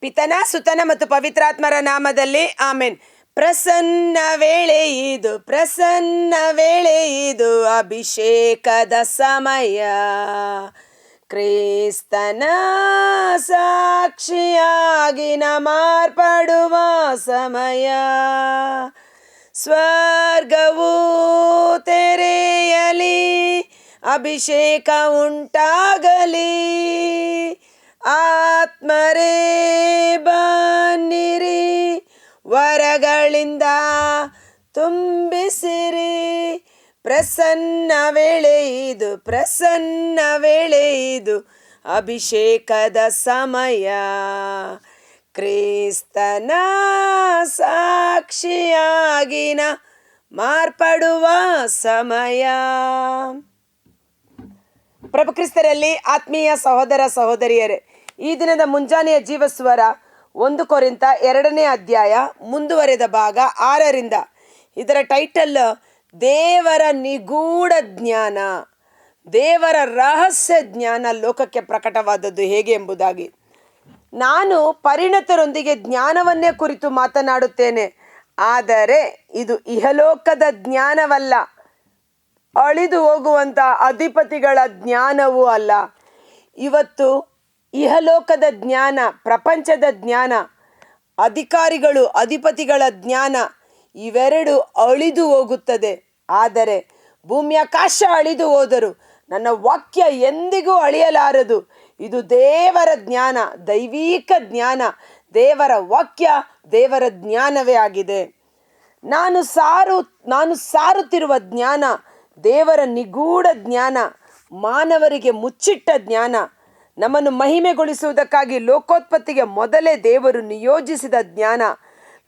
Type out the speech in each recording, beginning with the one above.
ಪಿತನ, ಸುತನ ಮತ್ತು ಪವಿತ್ರಾತ್ಮರ ನಾಮದಲ್ಲಿ ಆಮೇನ್. ಪ್ರಸನ್ನ ವೇಳೆ ಇದು, ಪ್ರಸನ್ನ ವೇಳೆ ಇದು ಅಭಿಷೇಕದ ಸಮಯ. ಕ್ರಿಸ್ತನ ಸಾಕ್ಷಿಯಾಗಿ ಮಾರ್ಪಡುವ ಸಮಯ. ಸ್ವರ್ಗವು ತೆರೆಯಲಿ, ಅಭಿಷೇಕ ಉಂಟಾಗಲಿ. ಆತ್ಮರೇ ಬನ್ನಿರಿ, ವರಗಳಿಂದ ತುಂಬಿಸಿರಿ. ಪ್ರಸನ್ನ ವೇಳೆ ಇದು, ಪ್ರಸನ್ನ ವೇಳೆ ಇದು, ಅಭಿಷೇಕದ ಸಮಯ. ಕ್ರಿಸ್ತನ ಸಾಕ್ಷಿಯಾಗಿನ ಮಾರ್ಪಡುವ ಸಮಯ. ಪ್ರಭು ಕ್ರಿಸ್ತರಲ್ಲಿ ಆತ್ಮೀಯ ಸಹೋದರ ಸಹೋದರಿಯರೇ ಈ ದಿನದ ಮುಂಜಾನೆಯ ಜೀವಸ್ವರ ಒಂದು ಕೊರಿಂತ ಎರಡನೇ ಅಧ್ಯಾಯ ಮುಂದುವರೆದ ಭಾಗ ಆರರಿಂದ. ಇದರ ಟೈಟಲ್, ದೇವರ ನಿಗೂಢ ಜ್ಞಾನ. ದೇವರ ರಹಸ್ಯ ಜ್ಞಾನ ಲೋಕಕ್ಕೆ ಪ್ರಕಟವಾದದ್ದು ಹೇಗೆ ಎಂಬುದಾಗಿ. ನಾನು ಪರಿಣತರೊಂದಿಗೆ ಜ್ಞಾನವನ್ನೇ ಕುರಿತು ಮಾತನಾಡುತ್ತೇನೆ. ಆದರೆ ಇದು ಇಹಲೋಕದ ಜ್ಞಾನವಲ್ಲ. ಅಳಿದು ಹೋಗುವಂಥ ಅಧಿಪತಿಗಳ ಜ್ಞಾನವೂ ಅಲ್ಲ. ಇವತ್ತು ಇಹಲೋಕದ ಜ್ಞಾನ, ಪ್ರಪಂಚದ ಜ್ಞಾನ, ಅಧಿಕಾರಿಗಳು, ಅಧಿಪತಿಗಳ ಜ್ಞಾನ ಇವೆರಡು ಅಳಿದು ಹೋಗುತ್ತದೆ. ಆದರೆ ಭೂಮ್ಯಾಕಾಶ ಅಳಿದು ಹೋದರು ನನ್ನ ವಾಕ್ಯ ಎಂದಿಗೂ ಅಳಿಯಲಾರದು. ಇದು ದೇವರ ಜ್ಞಾನ, ದೈವಿಕ ಜ್ಞಾನ. ದೇವರ ವಾಕ್ಯ ದೇವರ ಜ್ಞಾನವೇ ಆಗಿದೆ. ನಾನು ಸಾರು, ನಾನು ಸಾರುತ್ತಿರುವ ಜ್ಞಾನ ದೇವರ ನಿಗೂಢ ಜ್ಞಾನ, ಮಾನವರಿಗೆ ಮುಚ್ಚಿಟ್ಟ ಜ್ಞಾನ. ನಮ್ಮನ್ನು ಮಹಿಮೆಗೊಳಿಸುವುದಕ್ಕಾಗಿ ಲೋಕೋತ್ಪತ್ತಿಗೆ ಮೊದಲೇ ದೇವರು ನಿಯೋಜಿಸಿದ ಜ್ಞಾನ.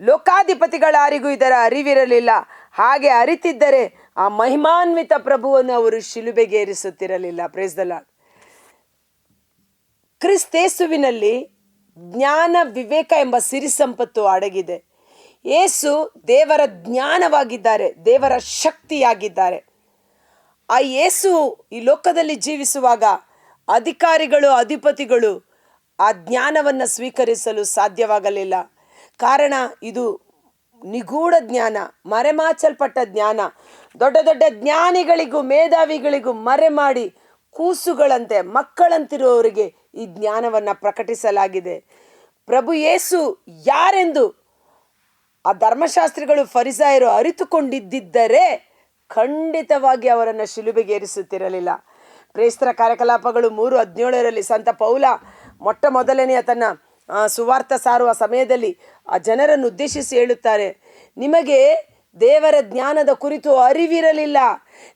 ಲೋಕಾಧಿಪತಿಗಳಾರಿಗೂ ಇದರ ಅರಿವಿರಲಿಲ್ಲ. ಹಾಗೆ ಅರಿತಿದ್ದರೆ ಆ ಮಹಿಮಾನ್ವಿತ ಪ್ರಭುವನ್ನು ಅವರು ಶಿಲುಬೆಗೇರಿಸುತ್ತಿರಲಿಲ್ಲ. ಪ್ರೇಸ್ದಲ್ಲ ಕ್ರಿಸ್ತೇಸುವಿನಲ್ಲಿ ಜ್ಞಾನ ವಿವೇಕ ಎಂಬ ಸಿರಿ ಸಂಪತ್ತು ಅಡಗಿದೆ. ಏಸು ದೇವರ ಜ್ಞಾನವಾಗಿದ್ದಾರೆ, ದೇವರ ಶಕ್ತಿಯಾಗಿದ್ದಾರೆ. ಆ ಯೇಸು ಈ ಲೋಕದಲ್ಲಿ ಜೀವಿಸುವಾಗ ಅಧಿಕಾರಿಗಳು, ಅಧಿಪತಿಗಳು ಆ ಜ್ಞಾನವನ್ನು ಸ್ವೀಕರಿಸಲು ಸಾಧ್ಯವಾಗಲಿಲ್ಲ. ಕಾರಣ ಇದು ನಿಗೂಢ ಜ್ಞಾನ, ಮರೆಮಾಚಲ್ಪಟ್ಟ ಜ್ಞಾನ. ದೊಡ್ಡ ದೊಡ್ಡ ಜ್ಞಾನಿಗಳಿಗೂ, ಮೇಧಾವಿಗಳಿಗೂ ಮರೆ ಮಾಡಿ ಕೂಸುಗಳಂತೆ, ಮಕ್ಕಳಂತಿರುವವರಿಗೆ ಈ ಜ್ಞಾನವನ್ನು ಪ್ರಕಟಿಸಲಾಗಿದೆ. ಪ್ರಭು ಯೇಸು ಯಾರೆಂದು ಆ ಧರ್ಮಶಾಸ್ತ್ರಿಗಳು, ಫರಿಸಾಯರು ಅರಿತುಕೊಂಡಿದ್ದರೆ ಖಂಡಿತವಾಗಿ ಅವರನ್ನು ಶಿಲುಬೆಗೇರಿಸುತ್ತಿರಲಿಲ್ಲ. ಕ್ರೈಸ್ತರ ಕಾರ್ಯಕಲಾಪಗಳು ಮೂರು ಹದಿನೇಳರಲ್ಲಿ ಸಂತ ಪೌಲ ಮೊಟ್ಟ ಮೊದಲನೆಯ ತನ್ನ ಸುವಾರ್ಥ ಸಾರುವ ಸಮಯದಲ್ಲಿ ಆ ಜನರನ್ನು ಉದ್ದೇಶಿಸಿ ಹೇಳುತ್ತಾರೆ, ನಿಮಗೆ ದೇವರ ಜ್ಞಾನದ ಕುರಿತು ಅರಿವಿರಲಿಲ್ಲ.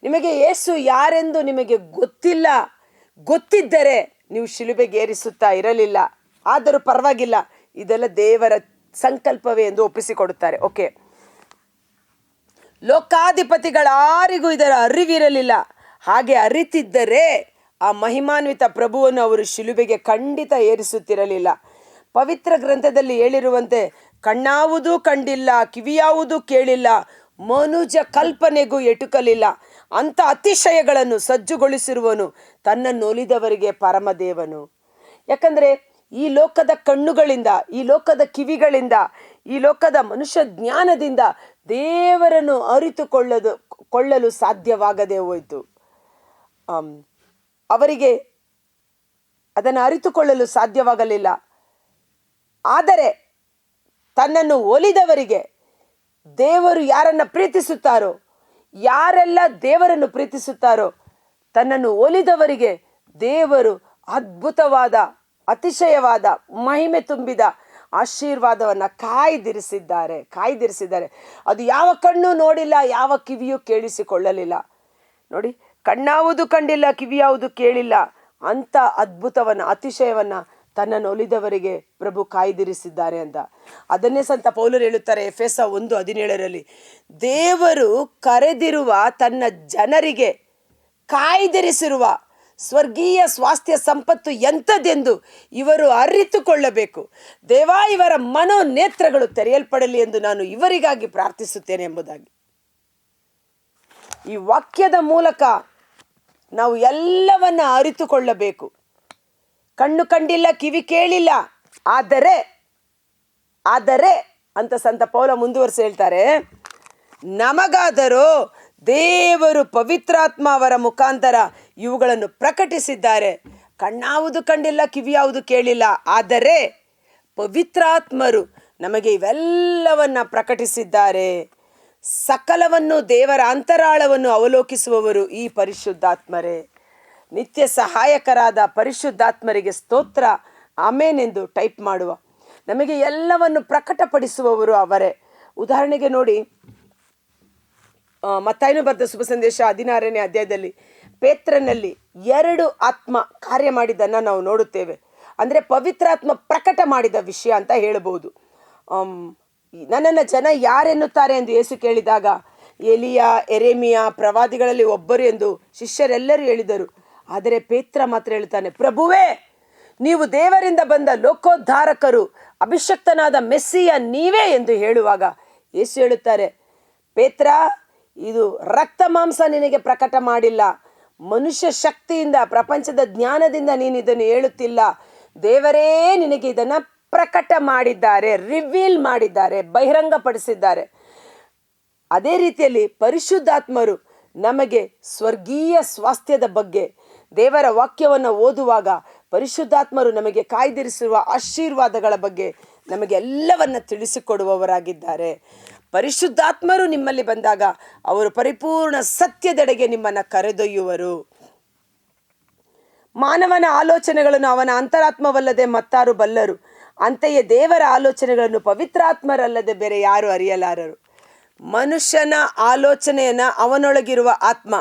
ನಿಮಗೆ ಯೇಸು ಯಾರೆಂದು ನಿಮಗೆ ಗೊತ್ತಿಲ್ಲ. ಗೊತ್ತಿದ್ದರೆ ನೀವು ಶಿಲುಬೆಗೇರಿಸುತ್ತಾ ಇರಲಿಲ್ಲ. ಆದರೂ ಪರವಾಗಿಲ್ಲ. ಇದೆಲ್ಲ ದೇವರ ಸಂಕಲ್ಪವೇ ಎಂದು ಒಪ್ಪಿಸಿಕೊಡುತ್ತಾರೆ. ಓಕೆ. ಲೋಕಾಧಿಪತಿಗಳಾರಿಗೂ ಇದರ ಅರಿವಿರಲಿಲ್ಲ. ಹಾಗೆ ಅರಿತಿದ್ದರೆ ಆ ಮಹಿಮಾನ್ವಿತ ಪ್ರಭುವನ್ನು ಅವರು ಶಿಲುಬೆಗೆ ಖಂಡಿತ ಏರಿಸುತ್ತಿರಲಿಲ್ಲ. ಪವಿತ್ರ ಗ್ರಂಥದಲ್ಲಿ ಹೇಳಿರುವಂತೆ, ಕಣ್ಣಾವುದೂ ಕಂಡಿಲ್ಲ, ಕಿವಿಯಾವುದೂ ಕೇಳಿಲ್ಲ, ಮನುಜ ಕಲ್ಪನೆಗೂ ಎಟುಕಲಿಲ್ಲ. ಅಂಥ ಅತಿಶಯಗಳನ್ನು ಸಜ್ಜುಗೊಳಿಸಿರುವನು ತನ್ನನ್ನು ಒಲಿದವರಿಗೆ ಪರಮದೇವನು. ಯಾಕಂದರೆ, ಈ ಲೋಕದ ಕಣ್ಣುಗಳಿಂದ, ಈ ಲೋಕದ ಕಿವಿಗಳಿಂದ, ಈ ಲೋಕದ ಮನುಷ್ಯ ಜ್ಞಾನದಿಂದ ದೇವರನ್ನು ಅರಿತುಕೊಳ್ಳದು, ಕೊಳ್ಳಲು ಸಾಧ್ಯವಾಗದೆ ಹೋಯಿತು. ಅವರಿಗೆ ಅದನ್ನು ಅರಿತುಕೊಳ್ಳಲು ಸಾಧ್ಯವಾಗಲಿಲ್ಲ. ಆದರೆ ತನ್ನನ್ನು ಒಲಿದವರಿಗೆ ದೇವರು ಯಾರನ್ನು ಪ್ರೀತಿಸುತ್ತಾರೋ, ಯಾರೆಲ್ಲ ದೇವರನ್ನು ಪ್ರೀತಿಸುತ್ತಾರೋ, ತನ್ನನ್ನು ಒಲಿದವರಿಗೆ ದೇವರು ಅದ್ಭುತವಾದ, ಅತಿಶಯವಾದ, ಮಹಿಮೆ ತುಂಬಿದ ಆಶೀರ್ವಾದವನ್ನು ಕಾಯ್ದಿರಿಸಿದ್ದಾರೆ ಕಾಯ್ದಿರಿಸಿದ್ದಾರೆ. ಅದು ಯಾವ ಕಣ್ಣು ನೋಡಿಲ್ಲ, ಯಾವ ಕಿವಿಯೂ ಕೇಳಿಸಿಕೊಳ್ಳಲಿಲ್ಲ. ನೋಡಿ, ಕಣ್ಣಾವುದು ಕಂಡಿಲ್ಲ, ಕಿವಿಯಾವುದು ಕೇಳಿಲ್ಲ. ಅಂಥ ಅದ್ಭುತವನ್ನ, ಅತಿಶಯವನ್ನು ತನ್ನನ್ನು ಒಲಿದವರಿಗೆ ಪ್ರಭು ಕಾಯ್ದಿರಿಸಿದ್ದಾರೆ ಅಂತ. ಅದನ್ನೇ ಸಂತ ಪೌಲರು ಹೇಳುತ್ತಾರೆ, ಎಫೆಸ ಒಂದು ಹದಿನೇಳರಲ್ಲಿ, ದೇವರು ಕರೆದಿರುವ ತನ್ನ ಜನರಿಗೆ ಕಾಯ್ದಿರಿಸಿರುವ ಸ್ವರ್ಗೀಯ ಸ್ವಾಸ್ಥ್ಯ ಸಂಪತ್ತು ಎಂಥದ್ದೆಂದು ಇವರು ಅರಿತುಕೊಳ್ಳಬೇಕು. ದೇವಾ, ಇವರ ಮನೋನೇತ್ರಗಳು ತೆರೆಯಲ್ಪಡಲಿ ಎಂದು ನಾನು ಇವರಿಗಾಗಿ ಪ್ರಾರ್ಥಿಸುತ್ತೇನೆ ಎಂಬುದಾಗಿ. ಈ ವಾಕ್ಯದ ಮೂಲಕ ನಾವು ಎಲ್ಲವನ್ನ ಅರಿತುಕೊಳ್ಳಬೇಕು. ಕಣ್ಣು ಕಂಡಿಲ್ಲ, ಕಿವಿ ಕೇಳಿಲ್ಲ, ಆದರೆ ಆದರೆ ಅಂತ ಸಂತ ಪೌಲ ಮುಂದುವರಿಸಿ ಹೇಳ್ತಾರೆ, ನಮಗಾದರೂ ದೇವರು ಪವಿತ್ರಾತ್ಮ ಅವರ ಮುಖಾಂತರ ಇವುಗಳನ್ನು ಪ್ರಕಟಿಸಿದ್ದಾರೆ. ಕಣ್ಣಾವುದು ಕಂಡಿಲ್ಲ, ಕಿವಿಯಾವುದು ಕೇಳಿಲ್ಲ, ಆದರೆ ಪವಿತ್ರಾತ್ಮರು ನಮಗೆ ಇವೆಲ್ಲವನ್ನ ಪ್ರಕಟಿಸಿದ್ದಾರೆ. ಸಕಲವನ್ನು ದೇವರ ಅಂತರಾಳವನ್ನು ಅವಲೋಕಿಸುವವರು ಈ ಪರಿಶುದ್ಧಾತ್ಮರೇ. ನಿತ್ಯ ಸಹಾಯಕರಾದ ಪರಿಶುದ್ಧಾತ್ಮರಿಗೆ ಸ್ತೋತ್ರ. ಆಮೇನೆಂದು ಟೈಪ್ ಮಾಡುವ. ನಮಗೆ ಎಲ್ಲವನ್ನು ಪ್ರಕಟಪಡಿಸುವವರು ಅವರೇ. ಉದಾಹರಣೆಗೆ ನೋಡಿ ಮತ್ತಾಯನು ಬರೆದ ಶುಭ ಸಂದೇಶ ಹದಿನಾರನೇ ಅಧ್ಯಾಯದಲ್ಲಿ, ಪೇತ್ರನಲ್ಲಿ ಎರಡು ಆತ್ಮ ಕಾರ್ಯ ಮಾಡಿದ್ದನ್ನು ನಾವು ನೋಡುತ್ತೇವೆ. ಅಂದರೆ ಪವಿತ್ರಾತ್ಮ ಪ್ರಕಟ ಮಾಡಿದ ವಿಷಯ ಅಂತ ಹೇಳಬಹುದು. ನನ್ನನ್ನು ಜನ ಯಾರೆನ್ನುತ್ತಾರೆ ಎಂದು ಯೇಸು ಕೇಳಿದಾಗ, ಎಲಿಯ, ಎರೆಮಿಯ ಪ್ರವಾದಿಗಳಲ್ಲಿ ಒಬ್ಬರು ಎಂದು ಶಿಷ್ಯರೆಲ್ಲರೂ ಹೇಳಿದರು. ಆದರೆ ಪೇತ್ರ ಮಾತ್ರ ಹೇಳ್ತಾನೆ ಪ್ರಭುವೇ, ನೀವು ದೇವರಿಂದ ಬಂದ ಲೋಕೋದ್ಧಾರಕರು, ಅಭಿಷಕ್ತನಾದ ಮೆಸ್ಸಿಯ ನೀವೇ ಎಂದು ಹೇಳುವಾಗ ಯೇಸು ಹೇಳುತ್ತಾರೆ, ಪೇತ್ರ, ಇದು ರಕ್ತ ಮಾಂಸ ನಿನಗೆ ಪ್ರಕಟ ಮಾಡಿಲ್ಲ. ಮನುಷ್ಯ ಶಕ್ತಿಯಿಂದ, ಪ್ರಪಂಚದ ಜ್ಞಾನದಿಂದ ನೀನು ಇದನ್ನು ಹೇಳುತ್ತಿಲ್ಲ. ದೇವರೇ, ನಿನಗೆ ಇದನ್ನು ಪ್ರಕಟ ಮಾಡಿದ್ದಾರೆ ರಿವೀಲ್ ಮಾಡಿದ್ದಾರೆ, ಬಹಿರಂಗಪಡಿಸಿದ್ದಾರೆ. ಅದೇ ರೀತಿಯಲ್ಲಿ ಪರಿಶುದ್ಧಾತ್ಮರು ನಮಗೆ ಸ್ವರ್ಗೀಯ ಸ್ವಾಸ್ಥ್ಯದ ಬಗ್ಗೆ, ದೇವರ ವಾಕ್ಯವನ್ನು ಓದುವಾಗ ಪರಿಶುದ್ಧಾತ್ಮರು ನಮಗೆ ಕಾಯ್ದಿರಿಸಿರುವ ಆಶೀರ್ವಾದಗಳ ಬಗ್ಗೆ ನಮಗೆ ಎಲ್ಲವನ್ನ ತಿಳಿಸಿಕೊಡುವವರಾಗಿದ್ದಾರೆ. ಪರಿಶುದ್ಧಾತ್ಮರು ನಿಮ್ಮಲ್ಲಿ ಬಂದಾಗ ಅವರು ಪರಿಪೂರ್ಣ ಸತ್ಯದೆಡೆಗೆ ನಿಮ್ಮನ್ನು ಕರೆದೊಯ್ಯುವರು. ಮಾನವನ ಆಲೋಚನೆಗಳನ್ನು ಅವನ ಅಂತರಾತ್ಮವಲ್ಲದೆ ಮತ್ತಾರು ಬಲ್ಲರು. ಅಂತೆಯೇ ದೇವರ ಆಲೋಚನೆಗಳನ್ನು ಪವಿತ್ರಾತ್ಮರಲ್ಲದೆ ಬೇರೆ ಯಾರು ಅರಿಯಲಾರರು. ಮನುಷ್ಯನ ಆಲೋಚನೆಯನ್ನ ಅವನೊಳಗಿರುವ ಆತ್ಮ,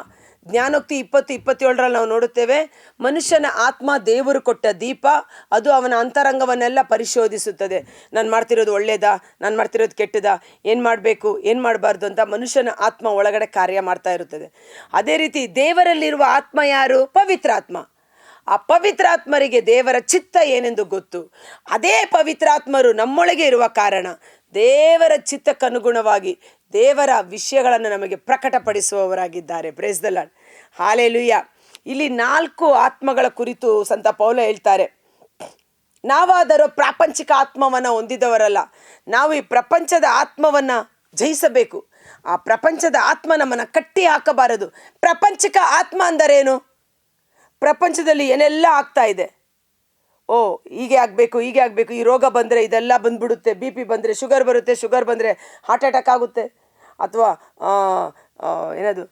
ಜ್ಞಾನೋಕ್ತಿ ಇಪ್ಪತ್ತು ಇಪ್ಪತ್ತೇಳರಲ್ಲಿ ನಾವು ನೋಡುತ್ತೇವೆ, ಮನುಷ್ಯನ ಆತ್ಮ ದೇವರು ಕೊಟ್ಟ ದೀಪ, ಅದು ಅವನ ಅಂತರಂಗವನ್ನೆಲ್ಲ ಪರಿಶೋಧಿಸುತ್ತದೆ. ನಾನು ಮಾಡ್ತಿರೋದು ಒಳ್ಳೇದಾ? ನಾನು ಮಾಡ್ತಿರೋದು ಕೆಟ್ಟದಾ? ಏನು ಮಾಡಬೇಕು? ಏನು ಮಾಡಬಾರ್ದು ಅಂತ ಮನುಷ್ಯನ ಆತ್ಮ ಒಳಗಡೆ ಕಾರ್ಯ ಮಾಡ್ತಾ ಇರುತ್ತದೆ. ಅದೇ ರೀತಿ ದೇವರಲ್ಲಿರುವ ಆತ್ಮ ಯಾರು? ಪವಿತ್ರಾತ್ಮ. ಆ ಪವಿತ್ರಾತ್ಮರಿಗೆ ದೇವರ ಚಿತ್ತ ಏನೆಂದು ಗೊತ್ತು? ಅದೇ ಪವಿತ್ರಾತ್ಮರು ನಮ್ಮೊಳಗೆ ಇರುವ ಕಾರಣ ದೇವರ ಚಿತ್ತಕ್ಕನುಗುಣವಾಗಿ ದೇವರ ವಿಷಯಗಳನ್ನು ನಮಗೆ ಪ್ರಕಟಪಡಿಸುವವರಾಗಿದ್ದಾರೆ. ಲಾರ್ಡ್ ಹಾಲೆಲುಯ್ಯ ಇಲ್ಲಿ ನಾಲ್ಕು ಆತ್ಮಗಳ ಕುರಿತು ಸಂತ ಪೌಲ ಹೇಳ್ತಾರೆ. ನಾವಾದರೂ ಪ್ರಾಪಂಚಿಕ ಆತ್ಮವನ್ನು ಹೊಂದಿದವರಲ್ಲ. ನಾವು ಈ ಪ್ರಪಂಚದ ಆತ್ಮವನ್ನು ಜಯಿಸಬೇಕು. ಆ ಪ್ರಪಂಚದ ಆತ್ಮ ನಮ್ಮನ್ನು ಕಟ್ಟಿ ಹಾಕಬಾರದು ಪ್ರಪಂಚಿಕ ಆತ್ಮ ಅಂದರೇನು? ಪ್ರಪಂಚದಲ್ಲಿ ಏನೆಲ್ಲ ಆಗ್ತಾ ಇದೆ? ಓ, ಹೀಗೆ ಆಗಬೇಕು ಹೀಗೆ ಆಗಬೇಕು, ಈ ರೋಗ ಬಂದರೆ ಇದೆಲ್ಲ ಬಂದ್ಬಿಡುತ್ತೆ, ಬಿ ಪಿ ಬಂದರೆ ಶುಗರ್ ಬರುತ್ತೆ, ಶುಗರ್ ಬಂದರೆ ಹಾರ್ಟ್ ಅಟ್ಯಾಕ್ ಆಗುತ್ತೆ. ಅಥವಾ ಏನದು,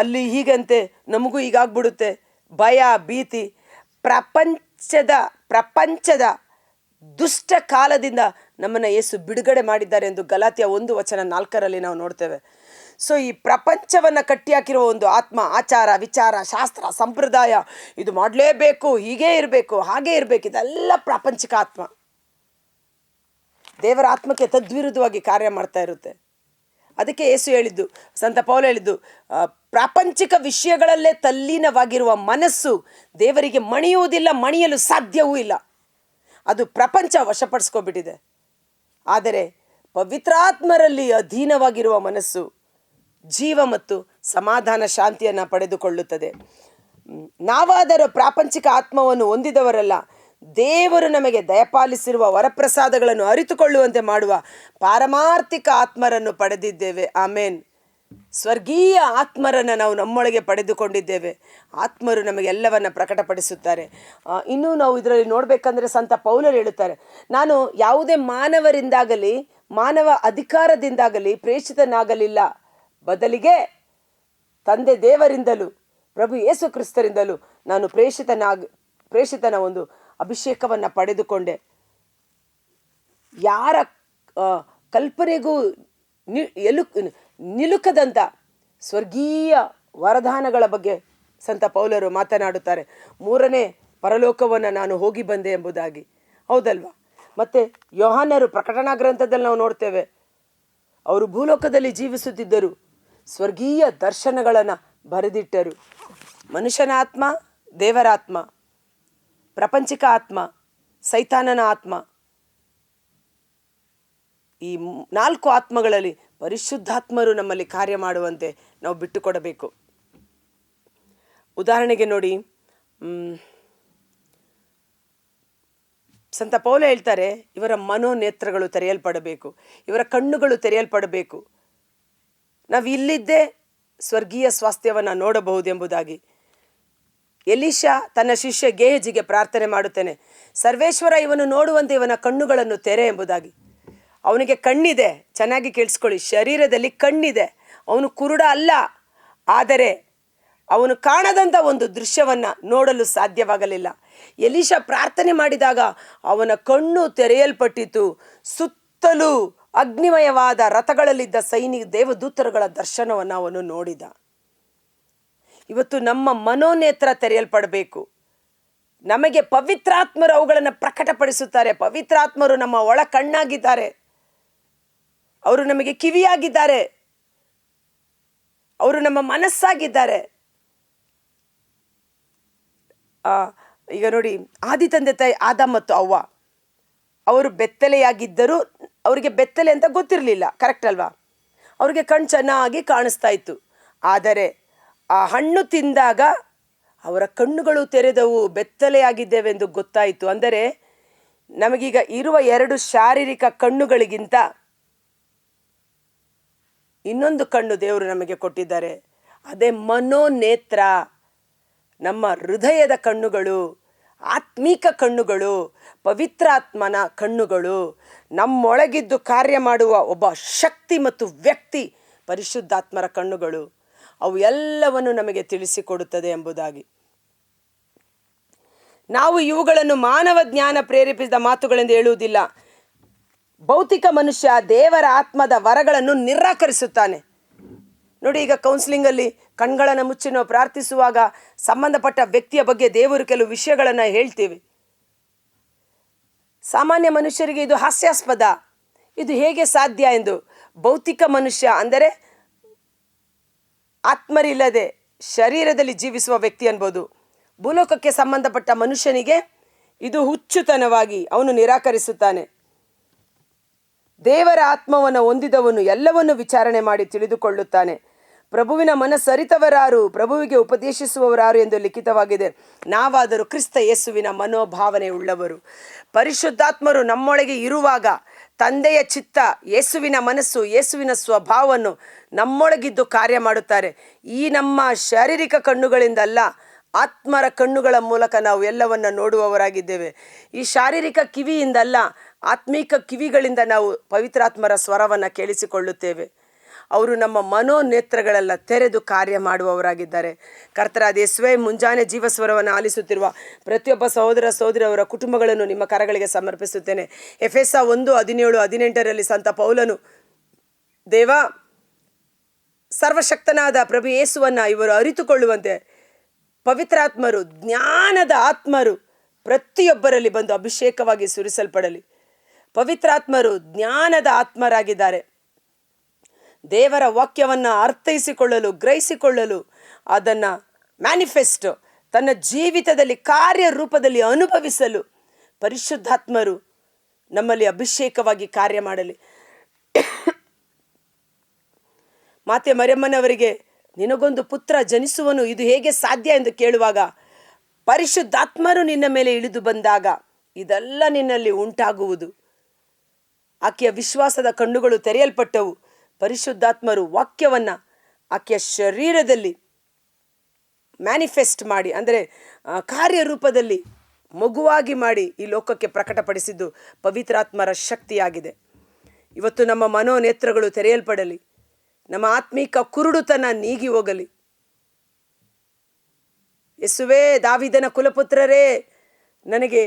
ಅಲ್ಲಿ ಹೀಗಂತೆ, ನಮಗೂ ಹೀಗಾಗ್ಬಿಡುತ್ತೆ ಭಯ, ಭೀತಿ, ಪ್ರಪಂಚದ ಪ್ರಪಂಚದ ದುಷ್ಟ ಕಾಲದಿಂದ ನಮ್ಮನ್ನು ಯೇಸು ಬಿಡುಗಡೆ ಮಾಡಿದ್ದಾರೆ ಎಂದು ಗಲಾತಿಯ ಒಂದು ವಚನ ನಾಲ್ಕರಲ್ಲಿ ನಾವು ನೋಡ್ತೇವೆ. ಸೊ ಈ ಪ್ರಪಂಚವನ್ನು ಕಟ್ಟಿಹಾಕಿರುವ ಒಂದು ಆತ್ಮ, ಆಚಾರ, ವಿಚಾರ, ಶಾಸ್ತ್ರ, ಸಂಪ್ರದಾಯ, ಇದು ಮಾಡಲೇಬೇಕು, ಹೀಗೇ ಇರಬೇಕು, ಹಾಗೇ ಇರಬೇಕು, ಇದೆಲ್ಲ ಪ್ರಾಪಂಚಿಕ ಆತ್ಮ. ದೇವರ ಆತ್ಮಕ್ಕೆ ತದ್ವಿರುದ್ಧವಾಗಿ ಕಾರ್ಯ ಮಾಡ್ತಾ ಇರುತ್ತೆ. ಅದಕ್ಕೆ ಯೇಸು ಹೇಳಿದ್ದು, ಸಂತ ಪೌಲ ಹೇಳಿದ್ದು ಪ್ರಾಪಂಚಿಕ ವಿಷಯಗಳಲ್ಲೇ ತಲ್ಲೀನವಾಗಿರುವ ಮನಸ್ಸು ದೇವರಿಗೆ ಮಣಿಯುವುದಿಲ್ಲ, ಮಣಿಯಲು ಸಾಧ್ಯವೂ ಇಲ್ಲ. ಅದು ಪ್ರಪಂಚ ವಶಪಡಿಸ್ಕೊಬಿಟ್ಟಿದೆ. ಆದರೆ ಪವಿತ್ರಾತ್ಮರಲ್ಲಿ ಅಧೀನವಾಗಿರುವ ಮನಸ್ಸು ಜೀವ ಮತ್ತು ಸಮಾಧಾನ ಶಾಂತಿಯನ್ನು ಪಡೆದುಕೊಳ್ಳುತ್ತದೆ. ನಾವಾದರೂ ಪ್ರಾಪಂಚಿಕ ಆತ್ಮವನ್ನು ಹೊಂದಿದವರಲ್ಲ, ದೇವರು ನಮಗೆ ದಯಪಾಲಿಸಿರುವ ವರಪ್ರಸಾದಗಳನ್ನು ಅರಿತುಕೊಳ್ಳುವಂತೆ ಮಾಡುವ ಪಾರಮಾರ್ಥಿಕ ಆತ್ಮರನ್ನು ಪಡೆದಿದ್ದೇವೆ. ಆಮೇನ್. ಸ್ವರ್ಗೀಯ ಆತ್ಮರನ್ನು ನಾವು ನಮ್ಮೊಳಗೆ ಪಡೆದುಕೊಂಡಿದ್ದೇವೆ. ಆತ್ಮರು ನಮಗೆಲ್ಲವನ್ನು ಪ್ರಕಟಪಡಿಸುತ್ತಾರೆ. ಇನ್ನೂ ನಾವು ಇದರಲ್ಲಿ ನೋಡಬೇಕಂದ್ರೆ ಸಂತ ಪೌಲರು ಹೇಳುತ್ತಾರೆ, ನಾನು ಯಾವುದೇ ಮಾನವರಿಂದಾಗಲಿ, ಮಾನವ ಅಧಿಕಾರದಿಂದಾಗಲಿ ಪ್ರೇಷಿತನಾಗಲಿಲ್ಲ. ಬದಲಿಗೆ ತಂದೆ ದೇವರಿಂದಲೂ, ಪ್ರಭು ಯೇಸು ಕ್ರಿಸ್ತರಿಂದಲೂ ನಾನು ಪ್ರೇಷಿತನಾಗ, ಪ್ರೇಷಿತನ ಒಂದು ಅಭಿಷೇಕವನ್ನು ಪಡೆದುಕೊಂಡೆ. ಯಾರ ಕಲ್ಪನೆಗೂ ನಿ, ಎಲು ನಿಲುಕದಂಥ ಸ್ವರ್ಗೀಯ ವರದಾನಗಳ ಬಗ್ಗೆ ಸಂತ ಪೌಲರು ಮಾತನಾಡುತ್ತಾರೆ. ಮೂರನೇ ಪರಲೋಕವನ್ನು ನಾನು ಹೋಗಿ ಬಂದೆ ಎಂಬುದಾಗಿ. ಹೌದಲ್ವಾ? ಮತ್ತು ಯೋಹಾನರು ಪ್ರಕಟಣಾ ಗ್ರಂಥದಲ್ಲಿ ನಾವು ನೋಡ್ತೇವೆ, ಅವರು ಭೂಲೋಕದಲ್ಲಿ ಜೀವಿಸುತ್ತಿದ್ದರು. ಸ್ವರ್ಗೀಯ ದರ್ಶನಗಳನ್ನು ಬರೆದಿಟ್ಟರು. ಮನುಷ್ಯನ ಆತ್ಮ ದೇವರಾತ್ಮ, ಪ್ರಪಂಚಿಕ ಆತ್ಮ, ಸೈತಾನನ ಆತ್ಮ. ಈ ನಾಲ್ಕು ಆತ್ಮಗಳಲ್ಲಿ ಪರಿಶುದ್ಧಾತ್ಮರು ನಮ್ಮಲ್ಲಿ ಕಾರ್ಯ ಮಾಡುವಂತೆ ನಾವು ಬಿಟ್ಟುಕೊಡಬೇಕು. ಉದಾಹರಣೆಗೆ ನೋಡಿ ಸಂತ ಪೌಲ ಹೇಳ್ತಾರೆ, ಇವರ ಮನೋನೇತ್ರಗಳು ತೆರೆಯಲ್ಪಡಬೇಕು, ಇವರ ಕಣ್ಣುಗಳು ತೆರೆಯಲ್ಪಡಬೇಕು. ನಾವು ಇಲ್ಲಿದ್ದೇ ಸ್ವರ್ಗೀಯ ಸ್ವಾಸ್ಥ್ಯವನ್ನು ನೋಡಬಹುದೆಂಬುದಾಗಿ. ಎಲಿಶಾ ತನ್ನ ಶಿಷ್ಯ ಗೇಹಜಿಗೆ ಪ್ರಾರ್ಥನೆ ಮಾಡುತ್ತೇನೆ. ಸರ್ವೇಶ್ವರ, ಇವನು ನೋಡುವಂತೆ ಇವನ ಕಣ್ಣುಗಳನ್ನು ತೆರೆ ಎಂಬುದಾಗಿ. ಅವನಿಗೆ ಕಣ್ಣಿದೆ. ಚೆನ್ನಾಗಿ ಕೇಳಿಸ್ಕೊಳ್ಳಿ. ಶರೀರದಲ್ಲಿ ಕಣ್ಣಿದೆ. ಅವನು ಕುರುಡ ಅಲ್ಲ. ಆದರೆ ಅವನು ಕಾಣದಂಥ ಒಂದು ದೃಶ್ಯವನ್ನು ನೋಡಲು ಸಾಧ್ಯವಾಗಲಿಲ್ಲ. ಎಲಿಶಾ ಪ್ರಾರ್ಥನೆ ಮಾಡಿದಾಗ ಅವನ ಕಣ್ಣು ತೆರೆಯಲ್ಪಟ್ಟಿತು. ಸುತ್ತಲೂ ಅಗ್ನಿಮಯವಾದ ರಥಗಳಲ್ಲಿದ್ದ ಸೈನಿಕ ದೇವದೂತರುಗಳ ದರ್ಶನವನ್ನು ಅವನು ನೋಡಿದ. ಇವತ್ತು ನಮ್ಮ ಮನೋನೇತ್ರ ತೆರೆಯಲ್ಪಡಬೇಕು. ನಮಗೆ ಪವಿತ್ರಾತ್ಮರು ಅವುಗಳನ್ನು ಪ್ರಕಟಪಡಿಸುತ್ತಾರೆ. ಪವಿತ್ರಾತ್ಮರು ನಮ್ಮ ಒಳ ಕಣ್ಣಾಗಿದ್ದಾರೆ. ಅವರು ನಮಗೆ ಕಿವಿಯಾಗಿದ್ದಾರೆ. ಅವರು ನಮ್ಮ ಮನಸ್ಸಾಗಿದ್ದಾರೆ. ಆ, ಈಗ ನೋಡಿ ಆದಿ ತಂದೆ ತಾಯಿ ಆದ ಮತ್ತು ಅವ್ವ. ಅವರು ಬೆತ್ತಲೆಯಾಗಿದ್ದರೂ ಅವರಿಗೆ ಬೆತ್ತಲೆ ಅಂತ ಗೊತ್ತಿರಲಿಲ್ಲ ಕರೆಕ್ಟ್ ಅಲ್ವಾ? ಅವರಿಗೆ ಕಣ್ಣು ಚೆನ್ನಾಗಿ ಕಾಣಿಸ್ತಾ ಇತ್ತು. ಆದರೆ ಆ ಹಣ್ಣು ತಿಂದಾಗ ಅವರ ಕಣ್ಣುಗಳು ತೆರೆದವು, ಬೆತ್ತಲೆಯಾಗಿದ್ದೇವೆಂದು ಗೊತ್ತಾಯಿತು. ಅಂದರೆ ನಮಗೀಗ ಇರುವ ಎರಡು ಶಾರೀರಿಕ ಕಣ್ಣುಗಳಿಗಿಂತ ಇನ್ನೊಂದು ಕಣ್ಣು ದೇವರು ನಮಗೆ ಕೊಟ್ಟಿದ್ದಾರೆ. ಅದೇ ಮನೋನೇತ್ರ. ನಮ್ಮ ಹೃದಯದ ಕಣ್ಣುಗಳು ಆತ್ಮೀಕ ಕಣ್ಣುಗಳು, ಪವಿತ್ರಾತ್ಮನ ಕಣ್ಣುಗಳು, ನಮ್ಮೊಳಗಿದ್ದು ಕಾರ್ಯ ಮಾಡುವ ಒಬ್ಬ ಶಕ್ತಿ ಮತ್ತು ವ್ಯಕ್ತಿ ಪರಿಶುದ್ಧಾತ್ಮರ ಕಣ್ಣುಗಳು, ಅವು ಎಲ್ಲವನ್ನು ನಮಗೆ ತಿಳಿಸಿಕೊಡುತ್ತದೆ ಎಂಬುದಾಗಿ. ನಾವು ಇವುಗಳನ್ನು ಮಾನವ ಜ್ಞಾನ ಪ್ರೇರೇಪಿಸಿದ ಮಾತುಗಳೆಂದು ಹೇಳುವುದಿಲ್ಲ. ಭೌತಿಕ ಮನುಷ್ಯ ದೇವರ ಆತ್ಮದ ವರಗಳನ್ನು ನಿರಾಕರಿಸುತ್ತಾನೆ. ನೋಡಿ, ಈಗ ಕೌನ್ಸಿಲಿಂಗಲ್ಲಿ ಕಣ್ಗಳನ್ನು ಮುಚ್ಚಿ ನಾವು ಪ್ರಾರ್ಥಿಸುವಾಗ ಸಂಬಂಧಪಟ್ಟ ವ್ಯಕ್ತಿಯ ಬಗ್ಗೆ ದೇವರು ಕೆಲವು ವಿಷಯಗಳನ್ನು ಹೇಳ್ತೀವಿ. ಸಾಮಾನ್ಯ ಮನುಷ್ಯರಿಗೆ ಇದು ಹಾಸ್ಯಾಸ್ಪದ. ಇದು ಹೇಗೆ ಸಾಧ್ಯ ಎಂದು ಭೌತಿಕ ಮನುಷ್ಯ ಅಂದರೆ ಆತ್ಮರಿಲ್ಲದೆ ಶರೀರದಲ್ಲಿ ಜೀವಿಸುವ ವ್ಯಕ್ತಿ ಅನ್ಬೋದು. ಭೂಲೋಕಕ್ಕೆ ಸಂಬಂಧಪಟ್ಟ ಮನುಷ್ಯನಿಗೆ ಇದು ಹುಚ್ಚುತನವಾಗಿ ಅವನು ನಿರಾಕರಿಸುತ್ತಾನೆ. ದೇವರ ಆತ್ಮವನ್ನು ಹೊಂದಿದವನು ಎಲ್ಲವನ್ನು ವಿಚಾರಣೆ ಮಾಡಿ ತಿಳಿದುಕೊಳ್ಳುತ್ತಾನೆ. ಪ್ರಭುವಿನ ಮನಸ್ಸರಿತವರಾರು, ಪ್ರಭುವಿಗೆ ಉಪದೇಶಿಸುವವರಾರು ಎಂದು ಲಿಖಿತವಾಗಿದೆ. ನಾವಾದರೂ ಕ್ರಿಸ್ತ ಯೇಸುವಿನ ಮನೋಭಾವನೆ ಉಳ್ಳವರು. ಪರಿಶುದ್ಧಾತ್ಮರು ನಮ್ಮೊಳಗೆ ಇರುವಾಗ ತಂದೆಯ ಚಿತ್ತ, ಯೇಸುವಿನ ಮನಸ್ಸು, ಯೇಸುವಿನ ಸ್ವಭಾವವನ್ನು ನಮ್ಮೊಳಗಿದ್ದು ಕಾರ್ಯ ಮಾಡುತ್ತಾರೆ. ಈ ನಮ್ಮ ಶಾರೀರಿಕ ಕಣ್ಣುಗಳಿಂದಲ್ಲ, ಆತ್ಮರ ಕಣ್ಣುಗಳ ಮೂಲಕ ನಾವು ಎಲ್ಲವನ್ನ ನೋಡುವವರಾಗಿದ್ದೇವೆ. ಈ ಶಾರೀರಿಕ ಕಿವಿಯಿಂದಲ್ಲ, ಆತ್ಮೀಕ ಕಿವಿಗಳಿಂದ ನಾವು ಪವಿತ್ರಾತ್ಮರ ಸ್ವರವನ್ನು ಕೇಳಿಸಿಕೊಳ್ಳುತ್ತೇವೆ. ಅವರು ನಮ್ಮ ಮನೋನೇತ್ರಗಳೆಲ್ಲ ತೆರೆದು ಕಾರ್ಯ ಮಾಡುವವರಾಗಿದ್ದಾರೆ. ಕರ್ತರಾದ ಯೇಸುವೆ, ಮುಂಜಾನೆ ಜೀವಸ್ವರವನ್ನು ಆಲಿಸುತ್ತಿರುವ ಪ್ರತಿಯೊಬ್ಬ ಸಹೋದರ ಸಹೋದರವರ ಕುಟುಂಬಗಳನ್ನು ನಿಮ್ಮ ಕರಗಳಿಗೆ ಸಮರ್ಪಿಸುತ್ತೇನೆ. ಎಫೆಸ ಒಂದು, ಹದಿನೇಳು, ಹದಿನೆಂಟರಲ್ಲಿ ಸಂತ ಪೌಲನು, ದೇವ, ಸರ್ವಶಕ್ತನಾದ ಪ್ರಭು ಯೇಸುವನ್ನು ಇವರು ಅರಿತುಕೊಳ್ಳುವಂತೆ ಪವಿತ್ರಾತ್ಮರು, ಜ್ಞಾನದ ಆತ್ಮರು ಪ್ರತಿಯೊಬ್ಬರಲ್ಲಿ ಬಂದು ಅಭಿಷೇಕವಾಗಿ ಸುರಿಸಲ್ಪಡಲಿ. ಪವಿತ್ರಾತ್ಮರು ಜ್ಞಾನದ ಆತ್ಮರಾಗಿದ್ದಾರೆ. ದೇವರ ವಾಕ್ಯವನ್ನು ಅರ್ಥೈಸಿಕೊಳ್ಳಲು, ಗ್ರಹಿಸಿಕೊಳ್ಳಲು ಅದನ್ನು ಮ್ಯಾನಿಫೆಸ್ಟ್ ತನ್ನ ಜೀವಿತದಲ್ಲಿ ಕಾರ್ಯರೂಪದಲ್ಲಿ ಅನುಭವಿಸಲು ಪರಿಶುದ್ಧಾತ್ಮರು ನಮ್ಮಲ್ಲಿ ಅಭಿಷೇಕವಾಗಿ ಕಾರ್ಯ ಮಾಡಲಿ. ಮಾತೆ ಮರಿಯಮ್ಮನವರಿಗೆ, ನಿನಗೊಂದು ಪುತ್ರ ಜನಿಸುವನು, ಇದು ಹೇಗೆ ಸಾಧ್ಯ? ಎಂದು ಕೇಳುವಾಗ, ಪರಿಶುದ್ಧಾತ್ಮರು ನಿನ್ನ ಮೇಲೆ ಇಳಿದು ಬಂದಾಗ ಇದೆಲ್ಲ ನಿನ್ನಲ್ಲಿ ಉಂಟಾಗುವುದು. ಆಕೆಯ ವಿಶ್ವಾಸದ ಕಣ್ಣುಗಳು ತೆರೆಯಲ್ಪಟ್ಟವು. ಪರಿಶುದ್ಧಾತ್ಮರು ವಾಕ್ಯವನ್ನು ಆಕೆಯ ಶರೀರದಲ್ಲಿ ಮ್ಯಾನಿಫೆಸ್ಟ್ ಮಾಡಿ, ಅಂದರೆ ಕಾರ್ಯರೂಪದಲ್ಲಿ ಮಗುವಾಗಿ ಮಾಡಿ ಈ ಲೋಕಕ್ಕೆ ಪ್ರಕಟಪಡಿಸಿದ್ದು ಪವಿತ್ರಾತ್ಮರ ಶಕ್ತಿಯಾಗಿದೆ. ಇವತ್ತು ನಮ್ಮ ಮನೋನೇತ್ರಗಳು ತೆರೆಯಲ್ಪಡಲಿ, ನಮ್ಮ ಆತ್ಮೀಕ ಕುರುಡುತನ ನೀಗಿ ಹೋಗಲಿ. ಯಸುವೇ, ದಾವಿದನ ಕುಲಪುತ್ರರೇ, ನನಗೆ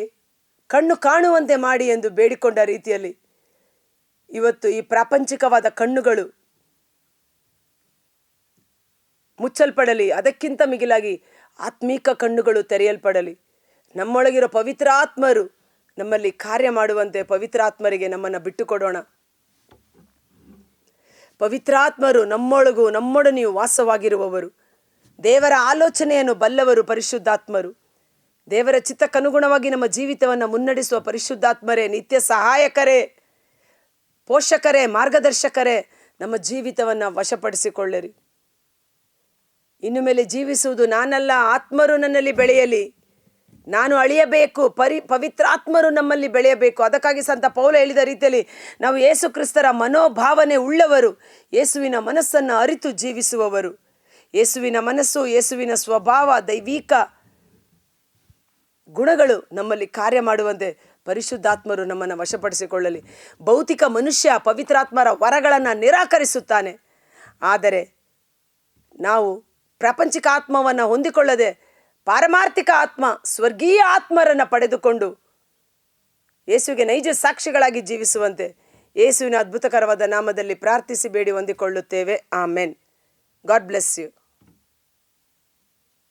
ಕಣ್ಣು ಕಾಣುವಂತೆ ಮಾಡಿ ಎಂದು ಬೇಡಿಕೊಂಡ ರೀತಿಯಲ್ಲಿ ಇವತ್ತು ಈ ಪ್ರಾಪಂಚಿಕವಾದ ಕಣ್ಣುಗಳು ಮುಚ್ಚಲ್ಪಡಲಿ, ಅದಕ್ಕಿಂತ ಮಿಗಿಲಾಗಿ ಆತ್ಮೀಕ ಕಣ್ಣುಗಳು ತೆರೆಯಲ್ಪಡಲಿ. ನಮ್ಮೊಳಗಿರೋ ಪವಿತ್ರಾತ್ಮರು ನಮ್ಮಲ್ಲಿ ಕಾರ್ಯ ಮಾಡುವಂತೆ ಪವಿತ್ರಾತ್ಮರಿಗೆ ನಮ್ಮನ್ನು ಬಿಟ್ಟುಕೊಡೋಣ. ಪವಿತ್ರಾತ್ಮರು ನಮ್ಮೊಳಗೂ ನಮ್ಮೊಡನೆಯು ವಾಸವಾಗಿರುವವರು. ದೇವರ ಆಲೋಚನೆಯನ್ನು ಬಲ್ಲವರು ಪರಿಶುದ್ಧಾತ್ಮರು. ದೇವರ ಚಿತ್ತಕ್ಕನುಗುಣವಾಗಿ ನಮ್ಮ ಜೀವಿತವನ್ನು ಮುನ್ನಡೆಸುವ ಪರಿಶುದ್ಧಾತ್ಮರೇ, ನಿತ್ಯ ಸಹಾಯಕರೇ. ಪೋಷಕರೇ, ಮಾರ್ಗದರ್ಶಕರೇ, ನಮ್ಮ ಜೀವಿತವನ್ನು ವಶಪಡಿಸಿಕೊಳ್ಳಿರಿ. ಇನ್ನು ಮೇಲೆ ಜೀವಿಸುವುದು ನಾನಲ್ಲ, ಆತ್ಮರು ನನ್ನಲ್ಲಿ ಬೆಳೆಯಲಿ. ನಾನು ಅಳಿಯಬೇಕು, ಪರಿ, ಪವಿತ್ರಾತ್ಮರು ನಮ್ಮಲ್ಲಿ ಬೆಳೆಯಬೇಕು. ಅದಕ್ಕಾಗಿ ಸಂತ ಪೌಲ ಹೇಳಿದ ರೀತಿಯಲ್ಲಿ ನಾವು ಯೇಸು ಕ್ರಿಸ್ತರ ಮನೋಭಾವನೆ ಉಳ್ಳವರು, ಯೇಸುವಿನ ಮನಸ್ಸನ್ನು ಅರಿತು ಜೀವಿಸುವವರು. ಯೇಸುವಿನ ಮನಸ್ಸು, ಯೇಸುವಿನ ಸ್ವಭಾವ, ದೈವಿಕ ಗುಣಗಳು ನಮ್ಮಲ್ಲಿ ಕಾರ್ಯ ಮಾಡುವಂತೆ ಪರಿಶುದ್ಧಾತ್ಮರು ನಮ್ಮನ್ನು ವಶಪಡಿಸಿಕೊಳ್ಳಲಿ. ಭೌತಿಕ ಮನುಷ್ಯ ಪವಿತ್ರಾತ್ಮರ ವರಗಳನ್ನು ನಿರಾಕರಿಸುತ್ತಾನೆ. ಆದರೆ ನಾವು ಪ್ರಾಪಂಚಿಕ ಆತ್ಮವನ್ನು ಹೊಂದಿಕೊಳ್ಳದೆ ಪಾರಮಾರ್ಥಿಕ ಆತ್ಮ, ಸ್ವರ್ಗೀಯ ಆತ್ಮರನ್ನು ಪಡೆದುಕೊಂಡು ಯೇಸುವಿಗೆ ನೈಜ ಸಾಕ್ಷಿಗಳಾಗಿ ಜೀವಿಸುವಂತೆ ಯೇಸುವಿನ ಅದ್ಭುತಕರವಾದ ನಾಮದಲ್ಲಿ ಪ್ರಾರ್ಥಿಸಿ ಬೇಡಿ ಹೊಂದಿಕೊಳ್ಳುತ್ತೇವೆ. ಆಮೆನ್. God bless you.